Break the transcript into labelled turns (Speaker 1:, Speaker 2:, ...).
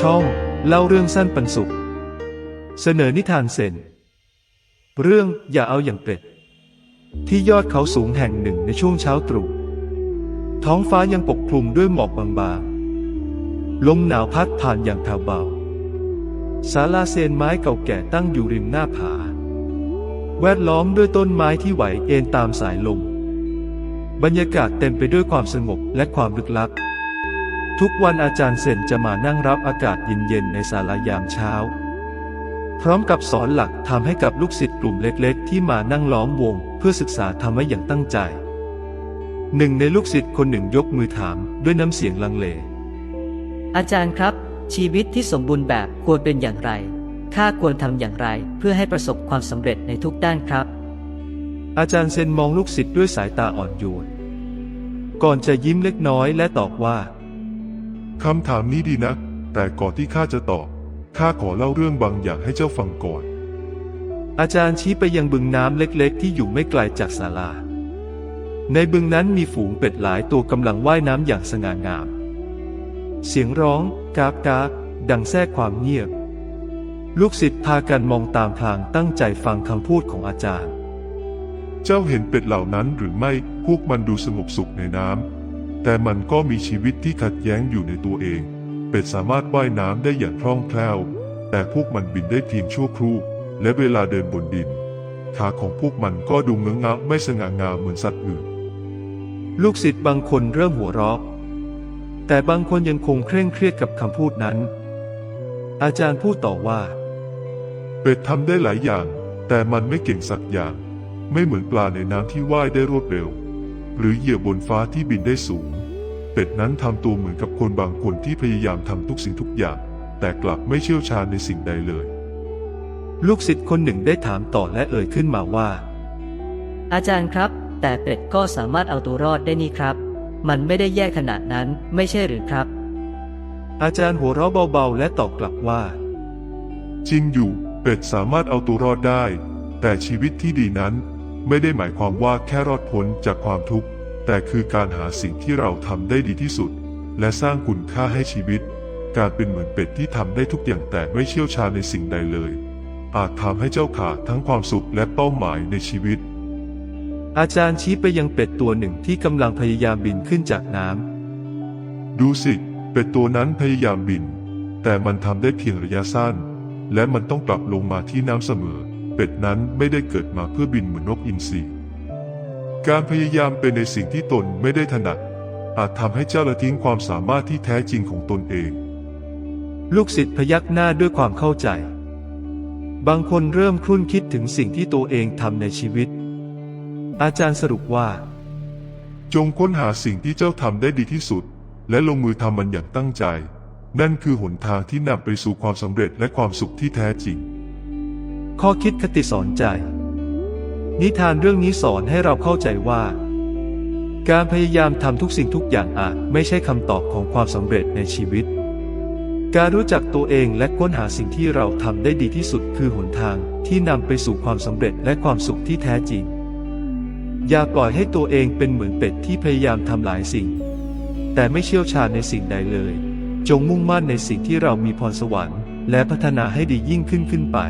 Speaker 1: ช่อง เล่าเรื่องสั้นปันสุข เสนอนิทานเซนเรื่องอย่าเอาอย่างเป็ด ที่ยอดเขาสูงแห่งหนึ่งในช่วงเช้าตรู่ ท้องฟ้ายังปกคลุมด้วยหมอกบางๆ ลมหนาวพัดผ่านอย่างแผ่วเบาศาลาเซนไม้เก่าแก่ตั้งอยู่ริมหน้าผา แวดล้อมด้วยต้นไม้ที่ไหวเอ็นตามสายลม บรรยากาศเต็มไปด้วยความสงบและความลึกลับ ทุกวันอาจารย์เซนจะมานั่งรับอากาศเย็นๆในศาลายามเช้า พร้อมกับสอนหลักทำให้กับลูกศิษย์กลุ่มเล็กๆ ที่มานั่งล้อมวง เพื่อศึกษาธรรมะอย่างตั้งใจ หนึ่งในลูกศิษย์คนหนึ่งยกมือถามด้วยน้ำเสียงลังเล
Speaker 2: อาจารย์ครับ ชีวิตที่สมบูรณ์แบบควรเป็นอย่างไรข้าควรทำอย่างไรเพื่อให้ประสบความสำเร็จในทุกด้านครับ
Speaker 1: อาจารย์เซนมองลูกศิษย์ด้วยสายตาอ่อนโยนก่อนจะยิ้มเล็กน้อยและตอบว่า
Speaker 3: คำถามนี้ดีนะ แต่ก่อนที่ข้าจะตอบ ข้าขอเล่าเรื่องบางอย่างให้เจ้าฟังก่อน
Speaker 1: อาจารย์ชี้ไปยังบึงน้ำเล็กๆ ที่อยู่ไม่ไกลจากศาลา ในบึงนั้นมีฝูงเป็ดหลายตัวกำลังว่ายน้ำอย่างสง่างาม เสียงร้องกากกากดังแทรกความเงียบ ลูกศิษย์พากันมองตามพลางตั้งใจฟังคำพูดของอาจารย์
Speaker 3: เจ้าเห็นเป็ดเหล่านั้นหรือไม่ พวกมันดูสงบสุขในน้ำ แต่มันก็มีชีวิตที่ขัดแย้งอยู่ในตัวเอง เป็ดสามารถว่ายน้ำได้อย่างคล่องแคล่ว แต่พวกมันบินได้เพียงชั่วครู่ และเวลาเดินบนดิน ขาของพวกมันก็ดูเงื้องะไม่สง่างามเหมือนสัตว์อื่น
Speaker 1: ลูกศิษย์บางคนเริ่มหัวเราะแต่บางคนยังคงเคร่งเครียดกับคำพูดนั้น อาจารย์พูดต่อว่า
Speaker 3: เป็ดทำได้หลายอย่าง แต่มันไม่เก่งสักอย่าง ไม่เหมือนปลาในน้ำที่ว่ายได้รวดเร็ว หรือเหยื่อบนฟ้าที่บินได้สูง เป็ดนั้นทำตัวเหมือนกับคนบางคนที่พยายามทำทุกสิ่งทุกอย่าง แต่กลับไม่เชี่ยวชาญในสิ่งใดเลย
Speaker 1: ลูกศิษย์คนหนึ่งได้ถามต่อและเอ่ยขึ้นมาว่า
Speaker 2: อาจารย์ครับ แต่เป็ดก็สามารถเอาตัวรอดได้นี่ครับ มันไม่ได้แย่ขนาดนั้นไม่ใช่หรือครับ
Speaker 1: อาจารย์หัวเราะเบาๆ และตอบกลับว่า
Speaker 3: จริงอยู่ เป็ดสามารถเอาตัวรอดได้ แต่ชีวิตที่ดีนั้น ไม่ได้หมายความว่าแค่รอดพ้นจากความทุกข์ แต่คือการหาสิ่งที่เราทำได้ดีที่สุด และสร้างคุณค่าให้ชีวิต การเป็นเหมือนเป็ดที่ทำได้ทุกอย่างแต่ไม่เชี่ยวชาญในสิ่งใดเลย อาจทำให้เจ้าขาดทั้งความสุขและเป้าหมายในชีวิต
Speaker 1: อาจารย์ชี้ไปยังเป็ดตัวหนึ่งที่กำลังพยายามบินขึ้นจากน้
Speaker 3: ดูสิเป็ดตัวนั้นพยายามบิน แต่มันทำได้เพียงระยะสั้น และมันต้องกลับลงมาที่น้ำเสมอ เป็ดนั้นไม่ได้เกิดมาเพื่อบินเหมือนนกอินทรีการพยายามเป็นในสิ่งที่ตนไม่ได้ถนัด อาจทำให้เจ้าละทิ้งความสามารถที่แท้จริงของตนเองำ
Speaker 1: ลูกศิษย์พยักหน้าด้วยความเข้าใจ บางคนเริ่มครุ่นคิดถึงสิ่งที่ตัวเองทำในชีวิต อาจารย์สรุปว่า
Speaker 3: จงค้นหาสิ่งที่เจ้าทำได้ดีที่สุด และลงมือทำมันอย่างตั้งใจ นั่นคือหนทางที่นำไปสู่ความสำเร็จและความสุขที่แท้จริง
Speaker 1: ข้อคิดคติสอนใจ นิทานเรื่องนี้สอนให้เราเข้าใจว่า การพยายามทำทุกสิ่งทุกอย่างอาจไม่ใช่คำตอบของความสำเร็จในชีวิต การรู้จักตัวเองและค้นหาสิ่งที่เราทำได้ดีที่สุดคือหนทางที่นำไปสู่ความสำเร็จและความสุขที่แท้จริง อย่าปล่อยให้ตัวเองเป็นเหมือนเป็ดที่พยายามทำหลายสิ่ง แต่ไม่เชี่ยวชาญในสิ่งใดเลย จงมุ่งมั่นในสิ่งที่เรามีพรสวรรค์ และพัฒนาให้ดียิ่งขึ้นขึ้นไป